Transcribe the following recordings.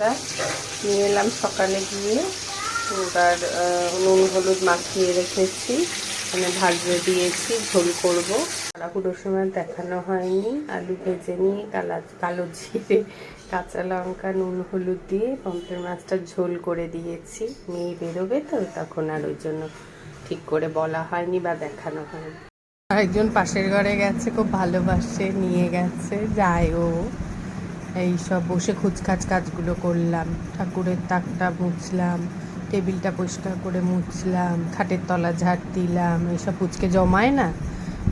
তা নিয়ে এলাম সকালে গিয়ে। ওটার নুন, হলুদ মাখিয়ে রেখেছি। মানে ভাজতে দিয়েছি, ঝোল করব। তাড়াহুড়োর সময় দেখানো হয়নি। আলু ভেজে নিয়ে কালা, কালো জিরে, কাঁচা লঙ্কা, নুন, হলুদ দিয়ে পম্পের মাছটা ঝোল করে দিয়েছি। মেয়ে বেরোবে তো, তখন আর ওই জন্য ঠিক করে বলা হয়নি বা দেখানো হয়নি। আরেকজন পাশের ঘরে গেছে, খুব ভালোবাসে, নিয়ে গেছে যায় ও এই সব বসে খুচখাচ কাজগুলো করলাম। ঠাকুরের তাকটা মুছলাম, টেবিলটা পরিষ্কার করে মুছলাম, খাটের তলা ঝাড় দিলাম, এইসব পুচকে জমায় না?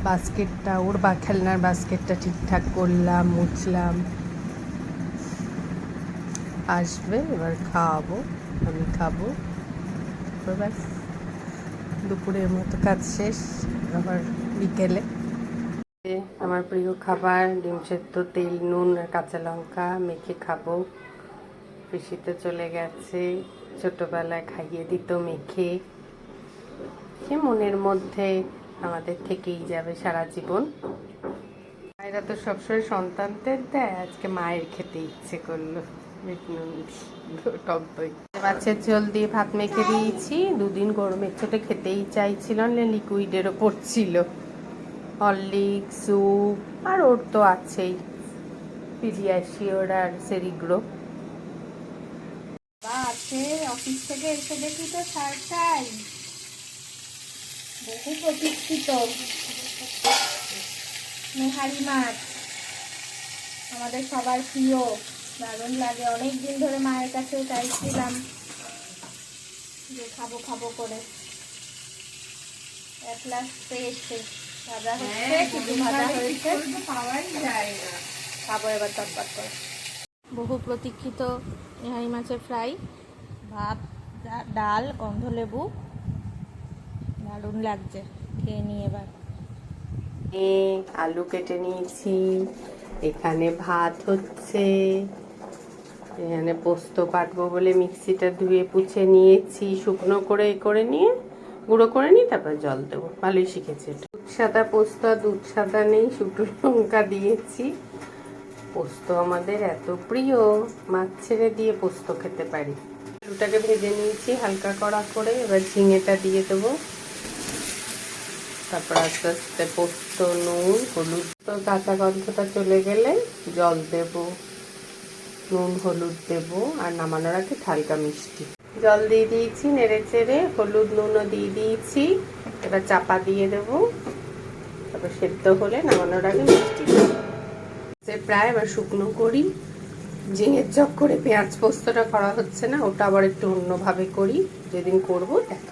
বাস্কেটটা, ওর বা খেলনার বাস্কেটটা ঠিকঠাক করলাম, মুছলাম। আসবে, এবার খাওয়াবো, আমি খাব। ব্যাস, দুপুরের মতো কাজ শেষ, আবার বিকেলে। আমার প্রিয় খাবার, ডিম সেদ্ধ, তেল, নুন আর কাঁচা লঙ্কা মেখে খাব। পিসিতে চলে গেছে, ছোটবেলায় খাইয়ে দিত মেখে। সে মনের মধ্যে আমাদের থেকেই যাবে সারা জীবন। মায়েরা তো সবসময় সন্তানদের দেয়, আজকে মায়ের খেতে ইচ্ছে করল। টক মাছের ঝোল দিয়ে ভাত মেখে দিয়েছি, দুদিন গরমের চোটে খেতেই চাইছিল না লিকুইডেরও পড়ছিল। হরলিক স্যুপ, আর ওর তো আছেই। পিডিয়াশিওর আর সেরিগ্রো। আছে, অফিস থেকে এসে দেখি তো শার্টটাই বহু প্রতীক্ষিত। নেহারি মাছ। আমাদের সবার প্রিয়। দারুণ লাগে। অনেক দিন ধরে মায়ের কাছেও চাইছিলাম যে খাব খাব করে। এক লাখ পেয়েছে ভাজা হচ্ছে কিছু ভাজা হয়েছে। পাওয়াই যায় না। খাব এবার চটপট করে। বহু প্রতীক্ষিত নেহারি মাছের ফ্রাই ভাত ডাল গন্ধলেবু দারুণ লাগছে। খেয়ে নিই এবার। এ আলু কেটে নিয়েছি এখানে ভাত হচ্ছে এখানে পোস্ত কাটবো বলে মিক্সিটা ধুয়ে পুছে নিয়েছি শুকনো করে এ করে নিয়ে গুঁড়ো করে নিই তারপর জল দেবো। ভালোই শিখেছি এটা। সাদা পোস্ত আর দুধ সাদা নেই শুকনো লঙ্কা দিয়েছি। পোস্ত আমাদের এত প্রিয়, মাছ ছেড়ে দিয়ে পোস্ত খেতে পারি। আলুটাকে ভেজে নিয়েছি হালকা কড়া করে, এবার ঝিঙেটা দিয়ে দেবো। তারপর আস্তে আস্তে পোস্ত, নুন, হলুদ, তো কাঁচা গন্ধটা চলে গেলে জল দেব। নুন, হলুদ দেব আর নামানোর আগে হালকা মিষ্টি। জল দিয়ে দিয়েছি, নেড়ে চেড়ে হলুদ, নুনও দিয়ে দিয়েছি। এবার চাপা দিয়ে দেব। তারপর সেদ্ধ হলে নামানোর আগে মিষ্টি সে প্রায় আবার শুকনো করি। ঝিঙের চক করে পেঁয়াজ পোস্তটা করা হচ্ছে না, ওটা আবার একটু অন্যভাবে করি। যেদিন করব, দেখ।